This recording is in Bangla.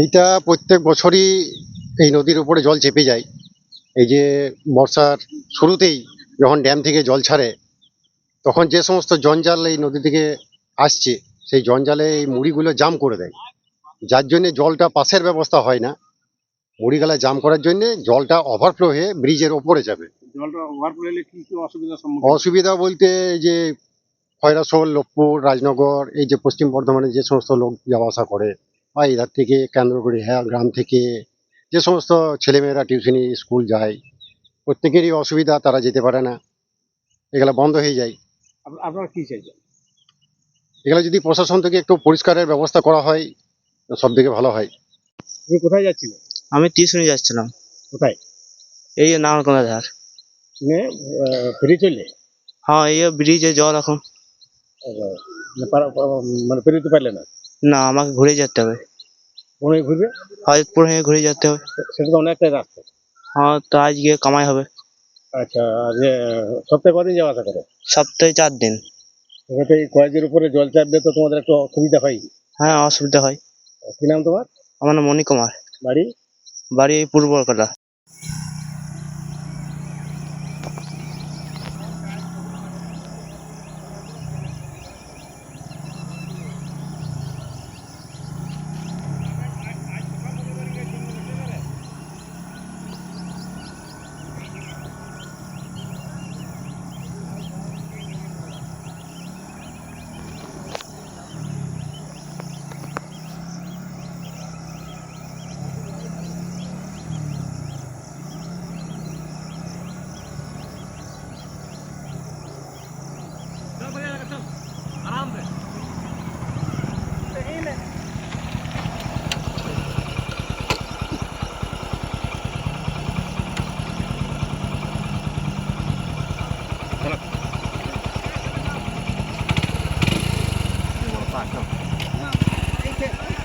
এইটা প্রত্যেক বছরই এই নদীর উপরে জল চেপে যায়। এই যে বর্ষার শুরুতেই যখন ড্যাম থেকে জল ছাড়ে তখন যে সমস্ত জঞ্জাল এই নদী থেকে আসছে সেই জঞ্জালে এই মুড়িগুলো জাম করে দেয়। যার জন্যে জলটা পাশের ব্যবস্থা হয় না। মুড়িগালা জাম করার জন্যে জলটা ওভারফ্লো হয়ে ব্রিজের ওপরে যাবে। অসুবিধা বলতে এই যে খয়রাসোল লোকপুর রাজনগর এই যে পশ্চিম বর্ধমানে যে সমস্ত লোক যাওয়া আসা করে বা এধার থেকে কেন্দ্র করে হ্যাঁ গ্রাম থেকে। যে সমস্ত ছেলেমেয়েরা টিউশনি স্কুল যায় প্রত্যেকেরই অসুবিধা তারা যেতে পারে না। এগুলো বন্ধ হয়ে যায়। আপ- আপনারা কি চাইছেন? এগুলো যদি প্রশাসন থেকে একটু পরিষ্কারের ব্যবস্থা করা হয় সব থেকে ভালো হয়। তুমি কোথায় যাচ্ছিলে? আমি টিউশনে যাচ্ছিলাম। কোথায়? এই যে নারকোনা ধার। ফেরি চললে হ্যাঁ এই ব্রিজে জল এখন। মানে পারা- পারা- মানে পেরোতে পারলে না? না আমাকে ঘুরে যেতে হবে। মনে হয় ঘুরবে? হজরতপুর হয়ে ঘুরে যেতে হবে। সেটা তো অনেকটাই রাস্তা। হ্যাঁ তো আজ গিয়ে কামাই হবে। আচ্ছা আর যে সপ্তাহে কদিন যাওয়া আসা করে? সপ্তাহে চার দিন। এবারে এই উপরে জল চাপবে তো তোমাদের একটু অসুবিধা হয়। হ্যাঁ অসুবিধা হয়। কি নাম তোমার? আমার নাম মণি কুমার। বাড়ি? বাড়ি পূর্ব কলকাতা あ、そう。